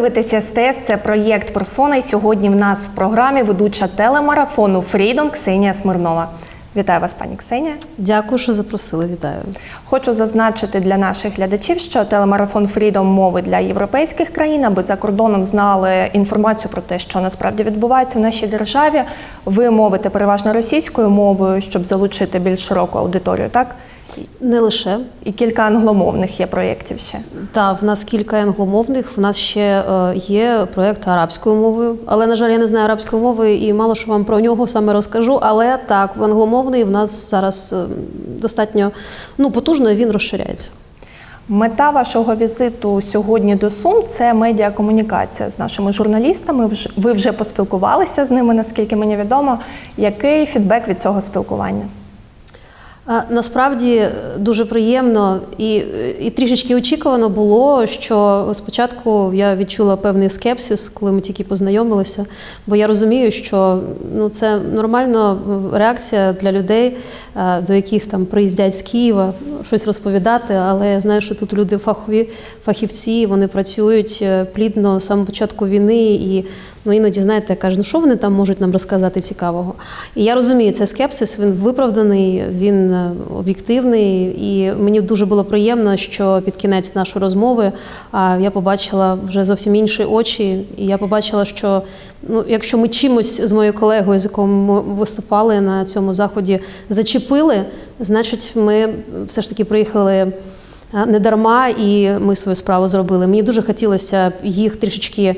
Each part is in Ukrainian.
дивитеся СТС. Це проєкт Персона. І сьогодні в нас в програмі ведуча телемарафону Фрідом Ксенія Смирнова. Вітаю вас, пані Ксенія. Дякую, що запросили. Вітаю. Хочу зазначити для наших глядачів, що телемарафон Фрідом мови для європейських країн, аби за кордоном знали інформацію про те, що насправді відбувається в нашій державі. Ви мовите переважно російською мовою, щоб залучити більш широку аудиторію, так? Не лише І кілька англомовних є проєктів ще. та в нас кілька англомовних. В нас ще е, є проєкт арабською мовою, але на жаль, я не знаю арабської мови і мало що вам про нього саме розкажу. Але так, англомовний в нас зараз е, достатньо ну потужно. і Він розширяється. Мета вашого візиту сьогодні до Сум це медіакомунікація з нашими журналістами. Ви вже поспілкувалися з ними, наскільки мені відомо. Який фідбек від цього спілкування? Насправді е, дуже приємно і, і трішечки очікувано було, що спочатку я відчула певний скепсис, коли ми тільки познайомилися, бо я розумію, що ну це нормальна е, реакція для людей, е, до яких там приїздять з Києва щось розповідати. Але я знаю, що тут люди фахові, фахівці, вони працюють плідно з самого початку війни і. Ну, іноді, знаєте, кажуть, ну що вони там можуть нам розказати цікавого. І я розумію, це скепсис, він виправданий, він об'єктивний. І мені дуже було приємно, що під кінець нашої розмови я побачила вже зовсім інші очі. І я побачила, що ну, якщо ми чимось з моєю колегою, з якою ми виступали на цьому заході, зачепили, значить, ми все ж таки приїхали. Не дарма, і ми свою справу зробили. Мені дуже хотілося їх трішечки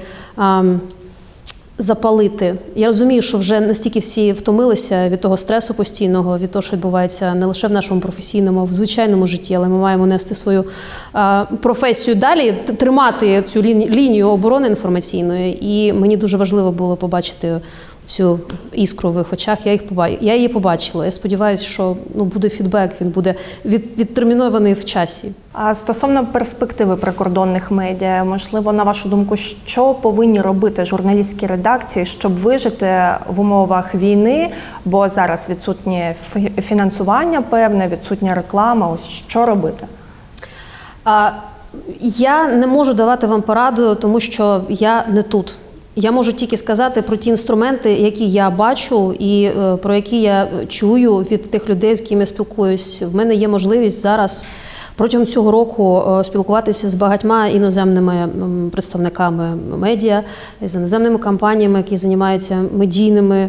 запалити. Я розумію, що вже настільки всі втомилися від того стресу постійного, від того, що відбувається не лише в нашому професійному, а в звичайному житті, але ми маємо нести свою а, професію далі, тримати цю ліні- лінію оборони інформаційної. І мені дуже важливо було побачити цю іскру в їх очах. Я їх побачила. Я її побачила. Я сподіваюся, що ну буде фідбек, він буде від, відтермінований в часі. А стосовно перспективи прикордонних медіа, можливо, на вашу думку, що повинні робити журналістські редакції, щоб вижити в умовах війни? Бо зараз відсутнє фі- фінансування, певне, відсутня реклама. Ось що робити? А, я не можу давати вам пораду, тому що я не тут. Я можу тільки сказати про ті інструменти, які я бачу, і е, про які я чую від тих людей, з ким я спілкуюсь. В мене є можливість зараз протягом цього року е, спілкуватися з багатьма іноземними представниками медіа, з іноземними компаніями, які займаються медійними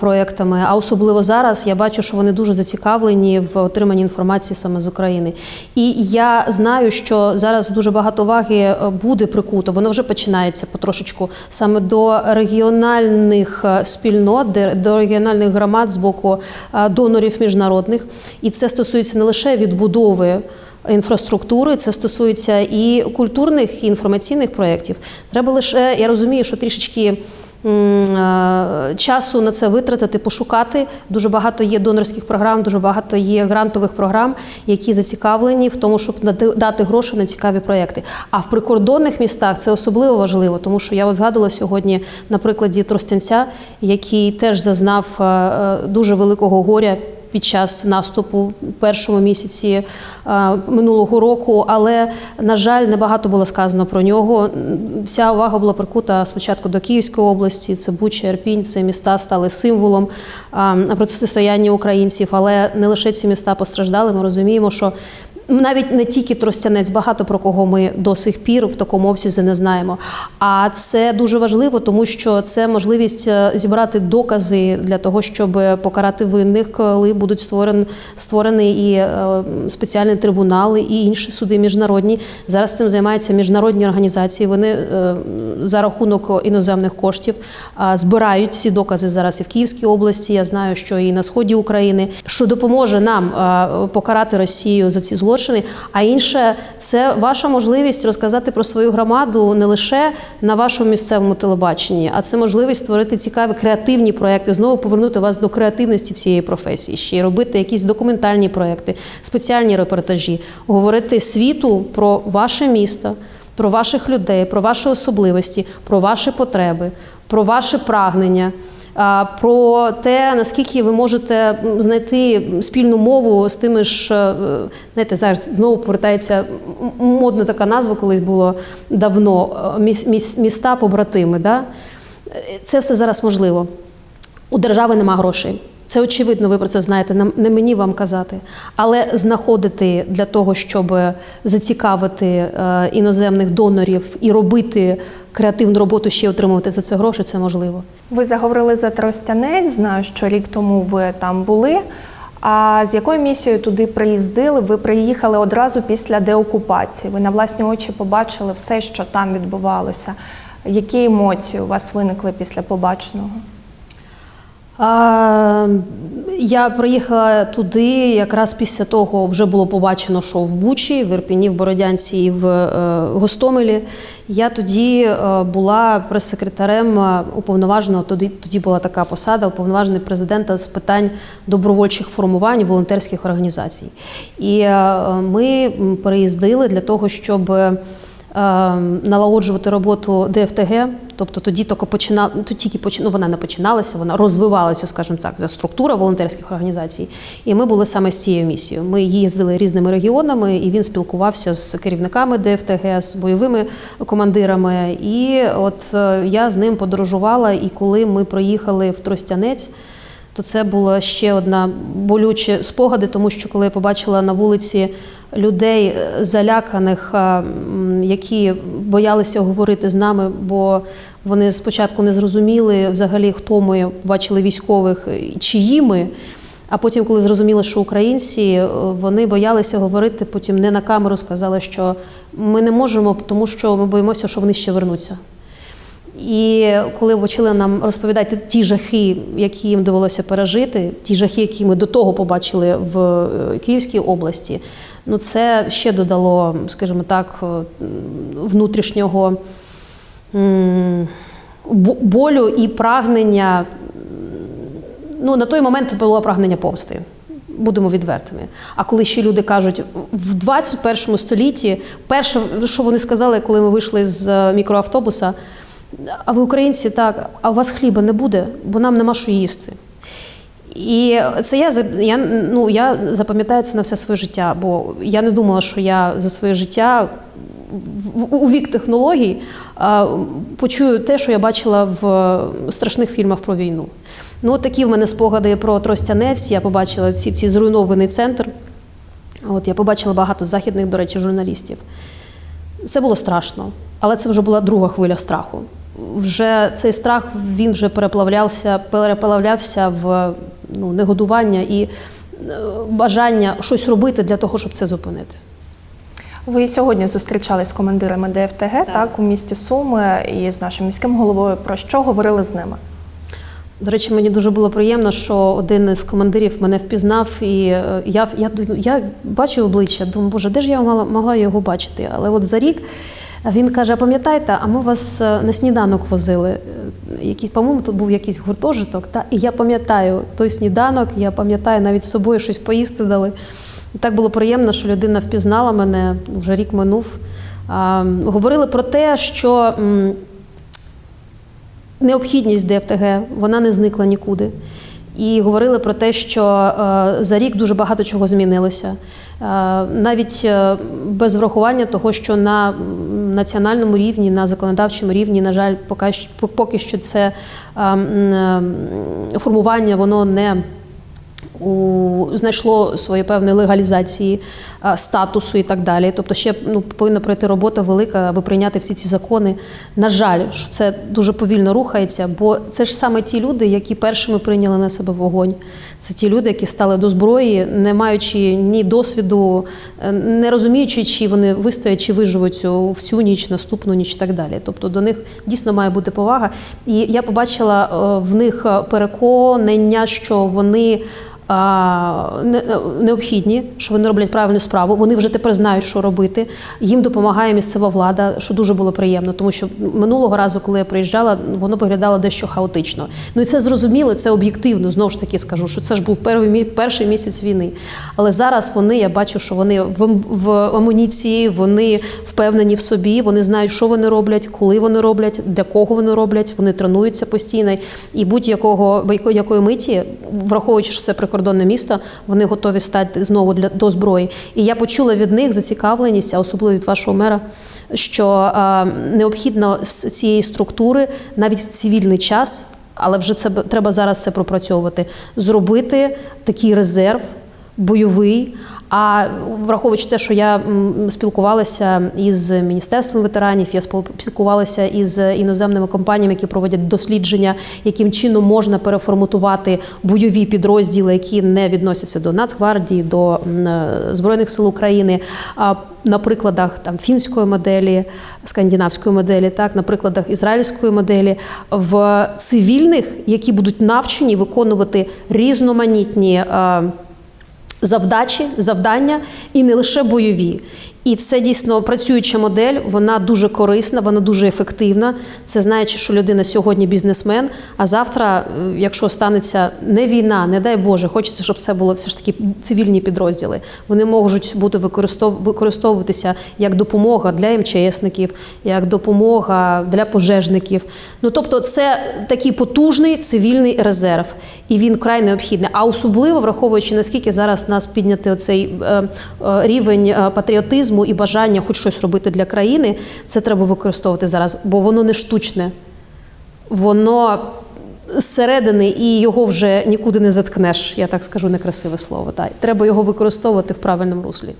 проектами. А особливо зараз я бачу, що вони дуже зацікавлені в отриманні інформації саме з України. І я знаю, що зараз дуже багато уваги е, буде прикуто. Воно вже починається потрошечку саме до регіональних е, спільнот, до регіональних громад з боку е, донорів міжнародних. І це стосується не лише відбудови. Інфраструктури це стосується і культурних і інформаційних проєктів. Треба лише я розумію, що трішечки е, часу на це витратити, пошукати. Дуже багато є донорських програм, дуже багато є грантових програм, які зацікавлені в тому, щоб дати гроші на цікаві проєкти. А в прикордонних містах це особливо важливо, тому що я вас згадувала сьогодні на прикладі Тростянця, який теж зазнав е, е, дуже великого горя під час наступу в першому місяці е, минулого року, але на жаль, небагато було сказано про нього. Вся увага була прикута спочатку до Київської області. Це Буча, Ірпінь, це міста стали символом е, протистояння українців. Але не лише ці міста постраждали. Ми розуміємо, що навіть не тільки Тростянець, багато про кого ми до сих пір в такому обсязі не знаємо. А це дуже важливо, тому що це можливість е, зібрати докази для того, щоб покарати винних, коли будуть створен, створені і е, спеціальні трибунали, і інші суди міжнародні. Зараз цим займаються міжнародні організації. Вони е, за рахунок іноземних коштів збирають ці докази зараз і в Київській області. Я знаю, що і на сході України, що допоможе нам покарати Росію за ці злочини. А інше це ваша можливість розказати про свою громаду не лише на вашому місцевому телебаченні, а це можливість створити цікаві креативні проекти, знову повернути вас до креативності цієї професії, ще й робити якісь документальні проекти, спеціальні репортажі, говорити світу про ваше місто. про ваших людей, про ваші особливості, про ваші потреби, про ваші прагнення. Про те, наскільки ви можете знайти спільну мову з тими ж, е, знаєте, зараз знову повертається модна така назва, колись було давно е, міс- міс- міста побратими. Да? Е, Це все зараз можливо. У держави нема грошей. Це очевидно, ви про це знаєте, не мені вам казати. Але знаходити для того, щоб зацікавити е, іноземних донорів і робити креативну роботу, ще отримувати за це гроші, це можливо. Ви заговорили за Тростянець. Знаю, що рік тому ви там були. А з якою місією туди приїздили? Ви приїхали одразу після деокупації. Ви на власні очі побачили все, що там відбувалося. Які емоції у вас виникли після побаченого? А, я приїхала туди якраз після того вже було побачено, що в Бучі, в Ірпіні, в Бородянці і в е, Гостомелі. Я тоді е, була прес-секретарем е, уповноваженого, тоді, тоді була така посада, уповноважений президента з питань добровольчих формувань волонтерських організацій. І е, ми переїздили для того, щоб. Е, Налагоджувати роботу ДФТГ, тобто тоді тільки починала, ну, тільки поч... ну, вона не починалася, вона розвивалася, скажімо так, структура волонтерських організацій. І ми були саме з цією місією. Ми їздили різними регіонами, і він спілкувався з керівниками ДФТГ, з бойовими командирами. І от е, я з ним подорожувала. І коли ми приїхали в Тростянець, то це була ще одна болючі спогади, тому що коли я побачила на вулиці людей е, заляканих, е, м, які боялися говорити з нами, бо вони спочатку не зрозуміли взагалі, хто ми побачили військових, чиї ми. А потім, коли зрозуміли, що українці, е, вони боялися говорити, потім не на камеру сказали, що ми не можемо, тому що ми боїмося, що вони ще вернуться. І коли почали нам розповідати ті жахи, які їм довелося пережити, ті жахи, які ми до того побачили в е, Київській області, ну це ще додало, скажімо так, е, внутрішнього болю і прагнення. Ну, на той момент було прагнення помсти. Будемо відвертими. А коли ще люди кажуть, в 21 столітті, перше, що вони сказали, коли ми вийшли з е, мікроавтобуса, а ви українці, так, а у вас хліба не буде, бо нам нема що їсти. І це я, я, ну, я запам'ятаю це на все своє життя, бо я не думала, що я за своє життя у вік технологій почую те, що я бачила в страшних фільмах про війну. Ну, от такі в мене спогади про Тростянець. Я побачила ці, ці зруйнований центр. От я побачила багато західних, до речі, журналістів. Це було страшно, але це вже була друга хвиля страху. Вже цей страх він вже переплавлявся, переплавлявся в ну, негодування і е, бажання щось робити для того, щоб це зупинити. Ви сьогодні зустрічались з командирами ДФТГ так. у місті Суми і з нашим міським головою. Про що говорили з ними? До речі, мені дуже було приємно, що один із командирів мене впізнав, і е, я, я, я бачу обличчя, думаю, боже, де ж я мала, могла його бачити? Але от за рік він каже: а пам'ятаєте, а ми вас е, на сніданок возили. Е, Який, по-моєму, тут був якийсь гуртожиток. Та? І я пам'ятаю той сніданок, я пам'ятаю, навіть з собою щось поїсти дали. І так було приємно, що людина впізнала мене, вже рік минув. А, говорили про те, що. м, необхідність ДФТГ вона не зникла нікуди. І говорили про те, що е, за рік дуже багато чого змінилося. Е, навіть е, без врахування того, що на національному рівні, на законодавчому рівні, на жаль, поки, що це е, м, е, формування воно не у, знайшло своє певне легалізації а, статусу і так далі. Тобто ще ну, повинна пройти робота велика, аби прийняти всі ці закони. На жаль, що це дуже повільно рухається, бо це ж саме ті люди, які першими прийняли на себе вогонь. Це ті люди, які стали до зброї, не маючи ні досвіду, е, не розуміючи, чи вони вистоять, чи виживуть в цю ніч, наступну ніч і так далі. Тобто до них дійсно має бути повага. І я побачила е, в них переконання, що вони необхідні, що вони роблять правильну справу. Вони вже тепер знають, що робити. Їм допомагає місцева влада, що дуже було приємно, тому що минулого разу, коли я приїжджала, воно виглядало дещо хаотично. Ну і це зрозуміло, це об'єктивно. Знову ж таки скажу, що це ж був перший, місяць війни. Але зараз вони, я бачу, що вони в, амуніції, вони впевнені в собі, вони знають, що вони роблять, коли вони роблять, для кого вони роблять. Вони тренуються постійно. І будь-якого будь- якої миті, враховуючи, що це прикордонне місто, вони готові стати знову для до зброї. І я почула від них зацікавленість, а особливо від вашого мера, що необхідно з цієї структури навіть в цивільний час. Але вже це треба зараз це пропрацьовувати. Зробити такий резерв бойовий. А враховуючи те, що я спілкувалася із міністерством ветеранів, я спіл- спілкувалася із іноземними компаніями, які проводять дослідження, яким чином можна переформатувати бойові підрозділи, які не відносяться до Нацгвардії, до е, збройних сил України. На прикладах там фінської моделі, скандинавської моделі, так на прикладах ізраїльської моделі в цивільних, які будуть навчені виконувати різноманітні. е, завдачі, завдання і не лише бойові. І це дійсно працююча модель, вона дуже корисна, вона дуже ефективна. Це знаючи, що людина сьогодні бізнесмен, а завтра, е, якщо станеться не війна, не дай Боже, хочеться, щоб це були все ж таки цивільні підрозділи. Вони можуть бути використов- використовуватися як допомога для МЧСників, як допомога для пожежників. Ну тобто, це такий потужний цивільний резерв, і він край необхідний. А особливо враховуючи наскільки зараз нас підняти оцей е, е, рівень е, патріотизму і бажання хоч щось робити для країни, це треба використовувати зараз, бо воно не штучне, воно зсередини, і його вже нікуди не заткнеш. Я так скажу некрасиве слово. Так. Треба його використовувати в правильному руслі.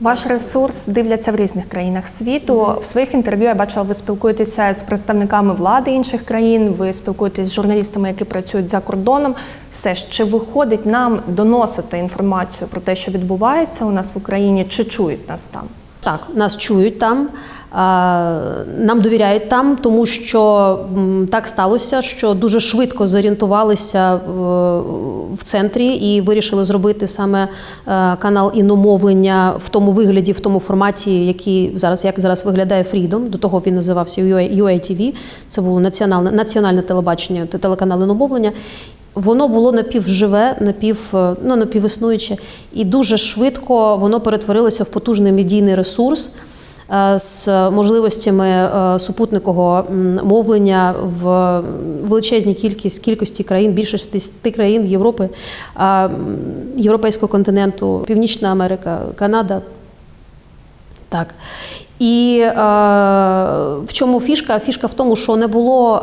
Ваш ресурс дивляться в різних країнах світу. В своїх інтерв'ю я бачила, ви спілкуєтеся з представниками влади інших країн, ви спілкуєтесь з журналістами, які працюють за кордоном. Все ж чи виходить нам доносити інформацію про те, що відбувається у нас в Україні, чи чують нас там? Так, нас чують там, нам довіряють там, тому що так сталося, що дуже швидко зорієнтувалися в, в центрі і вирішили зробити саме е, канал іномовлення в тому вигляді, в тому форматі, який зараз як зараз виглядає Freedom. До того він називався UA, UATV. Це було національне національне телебачення, те- телеканал іномовлення. Воно було напівживе, напів, е, ну, напівіснуюче, і дуже швидко воно перетворилося в потужний медійний ресурс е, з можливостями е, супутникового мовлення в величезній кількість кількості країн, більше 60 країн Європи, Європейського континенту, Північна Америка, Канада. Так. І в чому фішка? Фішка в тому, що не було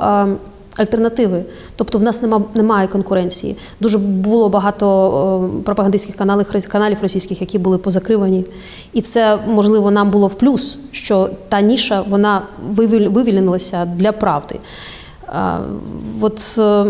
альтернативи. Тобто в нас нема, немає конкуренції. Дуже було багато е, пропагандистських каналів, каналів російських, які були позакривані. І це, можливо, нам було в плюс, що та ніша вона вивіль- вивільнилася для правди. От, е,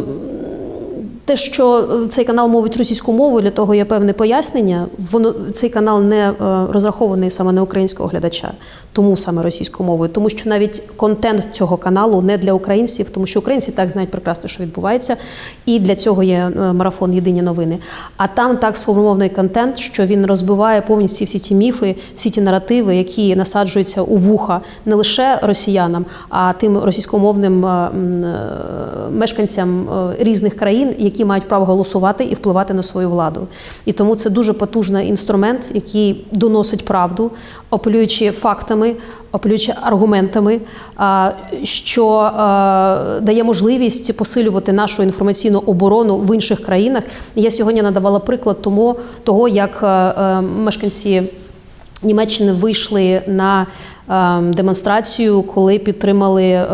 те, що е, цей канал мовить російською мовою, для того є певне пояснення. Воно цей канал не е, розрахований саме на українського глядача, тому саме російською мовою, тому що навіть контент цього каналу не для українців, тому що українці так знають прекрасно, що відбувається, і для цього є е, марафон Єдині новини. А там так сформований контент, що він розбиває повністю всі ті міфи, всі ті наративи, які насаджуються у вуха не лише росіянам, а тим російськомовним мешканцям різних країн, які мають право голосувати і впливати на свою владу. І тому це дуже потужний інструмент, який доносить правду, апелюючи фактами, апелюючи аргументами, що дає можливість посилювати нашу інформаційну оборону в інших країнах. Я сьогодні надавала приклад тому того, як е, е, мешканці. Німеччини вийшли на демонстрацію, коли підтримали е,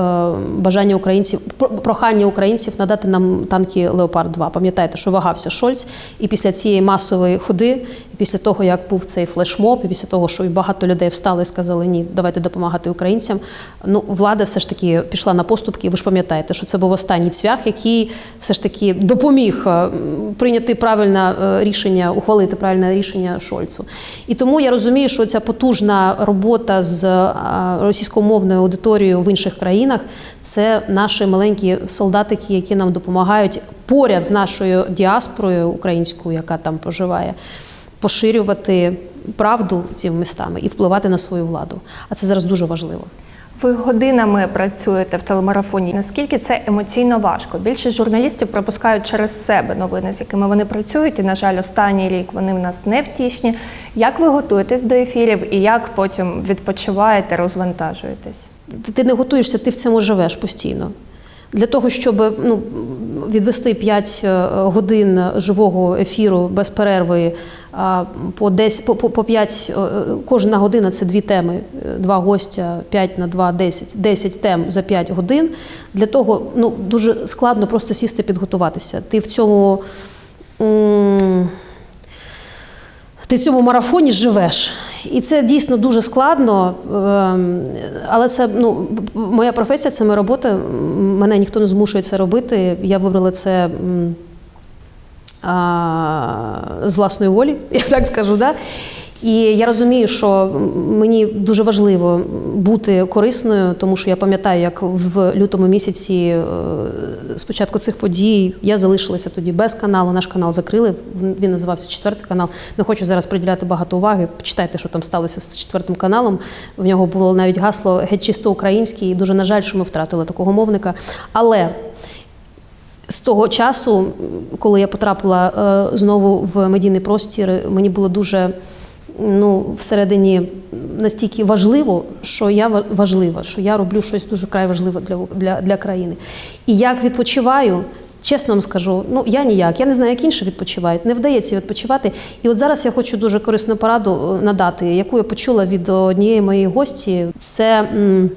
бажання українців, про- прохання українців надати нам танки Леопард 2 Пам'ятаєте, що вагався Шольц, і після цієї масової ходи, і після того, як був цей флешмоб, і після того, що і багато людей встали і сказали ні, давайте допомагати українцям. Ну, влада все ж таки пішла на поступки. Ви ж пам'ятаєте, що це був останній цвях, який все ж таки допоміг е, прийняти правильне е, рішення, ухвалити правильне рішення Шольцу. І тому я розумію, що ця потужна робота з російськомовною аудиторією в інших країнах це наші маленькі солдатики, які нам допомагають поряд з нашою діаспорою українською, яка там проживає, поширювати правду цими містами і впливати на свою владу. А це зараз дуже важливо. Ви годинами працюєте в телемарафоні. Наскільки це емоційно важко? Більшість журналістів пропускають через себе новини, з якими вони працюють. І, на жаль, останній рік вони в нас не втішні. Як ви готуєтесь до ефірів і як потім відпочиваєте, розвантажуєтесь? Ти- не готуєшся, ти в цьому живеш постійно. Для того, щоб ну, відвести 5 е, годин живого ефіру без перерви по 10, по, по, по 5, е, кожна година це дві теми, два гостя, 5 на 2, 10, 10 тем за 5 годин. Для того ну, дуже складно просто сісти підготуватися. Ти в цьому. ти в цьому марафоні живеш. І це дійсно дуже складно. ем, Але це ну, моя професія, це моя робота. Мене ніхто не змушує це робити. Я вибрала це а, з власної волі, я так скажу. Да? І я розумію, що мені дуже важливо бути корисною, тому що я пам'ятаю, як в лютому місяці е, з початку цих подій я залишилася тоді без каналу. Наш канал закрили. Він називався Четвертий канал. Не хочу зараз приділяти багато уваги. Почитайте, що там сталося з четвертим каналом. В нього було навіть гасло геть чисто український. І дуже на жаль, що ми втратили такого мовника. Але з того часу, коли я потрапила е, знову в медійний простір, мені було дуже ну, всередині настільки важливо, що я ва- важлива, що я роблю щось дуже край важливе для, для, для країни. І як відпочиваю. Чесно вам скажу, ну я ніяк, я не знаю, як інші відпочивають. Не вдається відпочивати. І от зараз я хочу дуже корисну пораду е, надати, яку я почула від однієї моєї гості. Це м,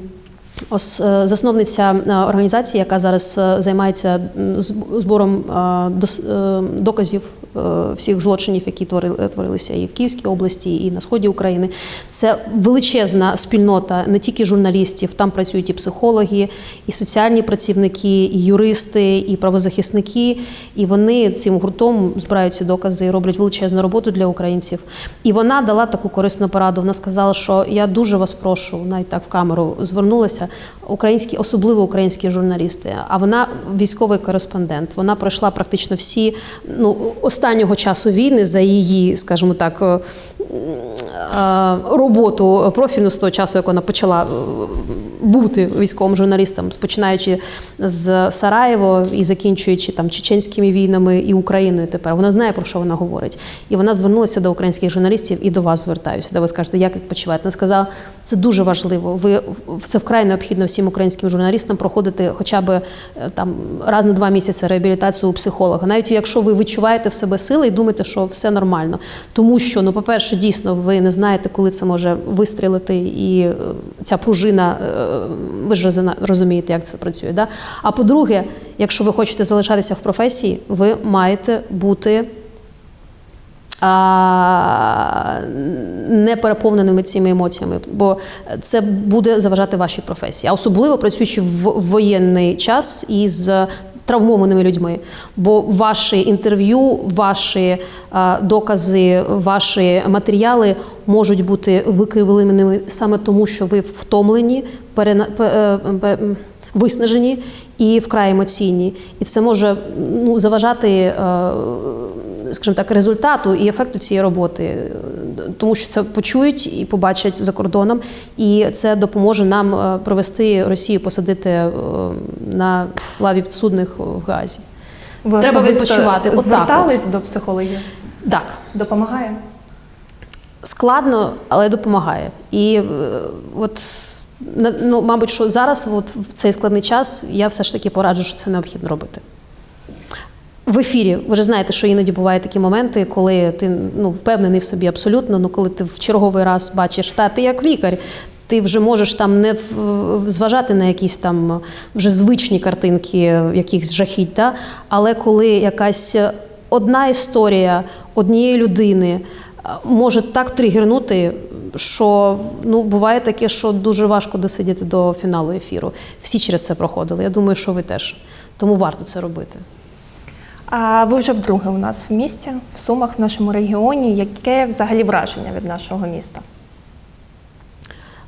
Ос- е, засновниця е, організації, яка зараз займається збором доказів всіх злочинів, які твори- творилися і в Київській області, і на сході України. Це величезна спільнота не тільки журналістів, там працюють і психологи, і соціальні працівники, і юристи, і правозахисники. І вони цим гуртом збирають ці докази і роблять величезну роботу для українців. І вона дала таку корисну пораду. Вона сказала, що я дуже вас прошу, навіть так в камеру звернулася. Українські, особливо українські журналісти. А вона військовий кореспондент. Вона пройшла практично всі ну останнього часу війни за її, скажімо так. е, е, Роботу профільну з того часу, як вона почала е, бути військовим журналістом, починаючи з Сараєво і закінчуючи там чеченськими війнами і Україною. Тепер вона знає про що вона говорить, і вона звернулася до українських журналістів і до вас звертаюся. Де ви скажете, як відпочиваєте? Вона сказала, це дуже важливо. Ви це вкрай необхідно всім українським журналістам проходити хоча б е, там раз на два місяці реабілітацію у психолога, навіть якщо ви відчуваєте в себе сили і думаєте, що все нормально. Тому що, ну, по-перше, дійсно, ви не знаєте, коли це може вистрілити, і е, ця пружина, е, ви ж розумієте, як це працює. Да? А по-друге, якщо ви хочете залишатися в професії, ви маєте бути а, не переповненими цими емоціями, бо це буде заважати вашій професії, а особливо працюючи в воєнний час із травмованими людьми. Бо ваші інтерв'ю, ваші а, докази, ваші матеріали можуть бути викривленими саме тому, що ви втомлені, перена, пе- е, виснажені і вкрай емоційні. І це може ну, заважати. Скажімо так, результату і ефекту цієї роботи, тому що це почують і побачать за кордоном, і це допоможе нам е, провести Росію, посадити е, на лаві підсудних в Газі. Ви Треба відпочивати. Отак до психологів? Так, Допомагає? складно, але допомагає. І е, от. Ну, мабуть, що зараз, от в цей складний час, я все ж таки пораджу, що це необхідно робити. В ефірі ви ж знаєте, що іноді бувають такі моменти, коли ти ну, впевнений в собі абсолютно. Ну коли ти в черговий раз бачиш, та ти як лікар, ти вже можеш там не зважати на якісь там вже звичні картинки якихось жахіть. Та? Але коли якась одна історія однієї людини може так тригернути, що ну буває таке, що дуже важко досидіти до фіналу ефіру. Всі через це проходили. Я думаю, що ви теж. Тому варто це робити. А ви вже вдруге у нас в місті, в Сумах, в нашому регіоні. Яке взагалі враження від нашого міста?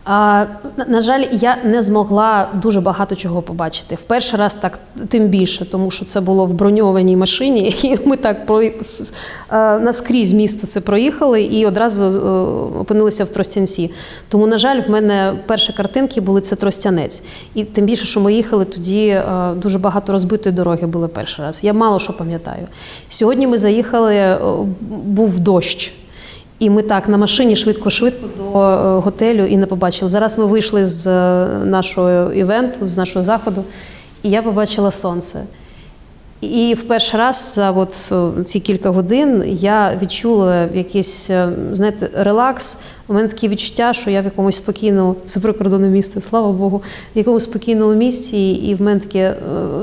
А, на- жаль, я не змогла дуже багато чого побачити. В перший раз так тим більше, тому що це було в броньованій машині, і ми так про наскрізь місто це проїхали і одразу е, опинилися в Тростянці. Тому, на жаль, в мене перші картинки були це Тростянець. І тим більше, що ми їхали тоді е, дуже багато розбитої дороги було перший раз. Я мало що пам'ятаю. Сьогодні ми заїхали, е, був дощ. І ми так на машині швидко-швидко до е, готелю і не побачили. Зараз ми вийшли з е, нашого івенту, з нашого заходу, і я побачила сонце. І в перший раз за от е, ці кілька годин я відчула якийсь, знаєте, релакс. У мене таке відчуття, що я в якомусь спокійному, це прикордонне місто, слава Богу, в якомусь спокійному місці, і в мене таке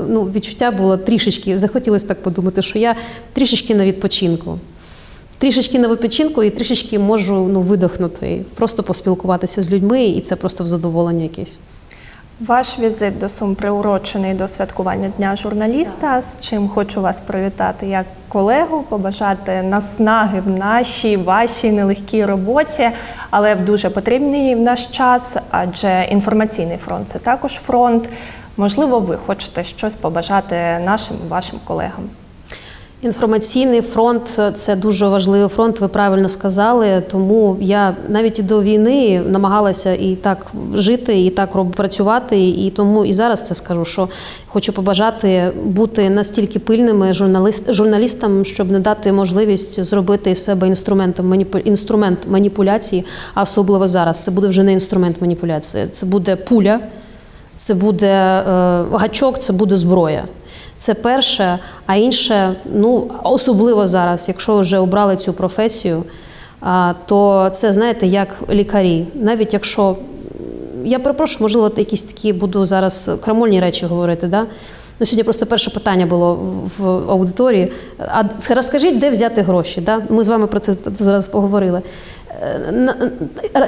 ну, відчуття було трішечки, захотілося так подумати, що я трішечки на відпочинку. Трішечки на відпочинку і трішечки можу ну, видихнути, просто поспілкуватися з людьми, і це просто в задоволення якесь. Ваш візит до Сум приурочений до святкування Дня журналіста. З чим хочу вас привітати як колегу, побажати наснаги в нашій вашій нелегкій роботі, але в дуже потрібний в наш час, адже інформаційний фронт це також фронт. Можливо, ви хочете щось побажати нашим вашим колегам. Інформаційний фронт це дуже важливий фронт. Ви правильно сказали. Тому я навіть і до війни намагалася і так жити, і так працювати. І тому і зараз це скажу, що хочу побажати бути настільки пильними журналіст, журналістам, щоб не дати можливість зробити із себе інструментом маніпу- інструмент маніпуляції, а особливо зараз. Це буде вже не інструмент маніпуляції, це буде пуля. Це буде е, гачок, це буде зброя. Це перше, а інше, ну особливо зараз, якщо вже обрали цю професію, то це знаєте, як лікарі. Навіть якщо я перепрошую, можливо, якісь такі буду зараз крамольні речі говорити. Да? Ну, сьогодні просто перше питання було в аудиторії. А розкажіть, де взяти гроші? Да? Ми з вами про це зараз поговорили. Е,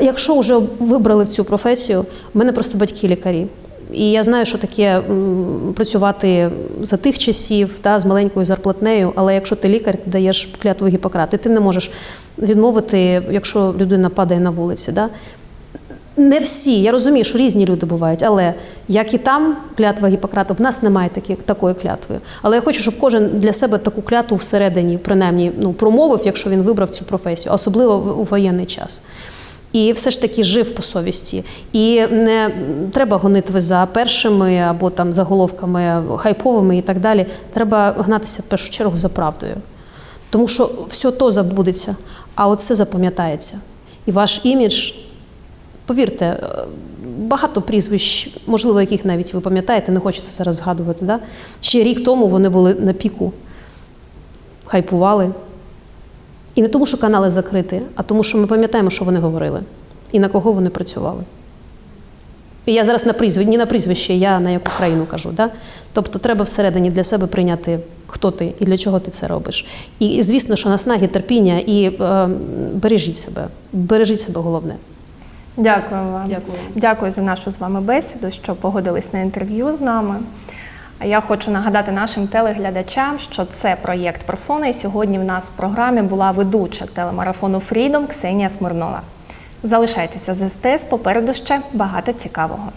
Якщо вже вибрали в цю професію, в мене просто батьки лікарі. І я знаю, що таке працювати за тих часів та, з маленькою зарплатнею, але якщо ти лікар, ти даєш клятву Гіппократа, ти не можеш відмовити, якщо людина падає на вулиці. Да? Не всі, я розумію, що різні люди бувають, але як і там клятва Гіппократа, в нас немає такі, такої клятви. Але я хочу, щоб кожен для себе таку клятву всередині, принаймні, ну, промовив, якщо він вибрав цю професію, особливо в- у воєнний час. І все ж таки жив по совісті. І не треба гонити за першими або там заголовками хайповими і так далі. Треба гнатися в першу чергу за правдою. Тому що все то забудеться, а оце запам'ятається. І ваш імідж, повірте, е, багато прізвищ, можливо, яких навіть ви пам'ятаєте, не хочеться зараз згадувати. Да? Ще рік тому вони були на піку, хайпували. І не тому, що канали закриті, а тому, що ми пам'ятаємо, що вони говорили і на кого вони працювали. І я зараз на прізвище, не на прізвище, я на яку країну кажу. Да? Тобто треба всередині для себе прийняти, хто ти і для чого ти це робиш. І, і звісно, що наснаги, терпіння і е, бережіть себе. Бережіть себе головне. Дякую вам. Дякую. Дякую за нашу з вами бесіду, що погодились на інтерв'ю з нами. А я хочу нагадати нашим телеглядачам, що це проєкт Персона. І сьогодні в нас в програмі була ведуча телемарафону Фрідом Ксенія Смирнова. Залишайтеся з СТС, попереду ще багато цікавого.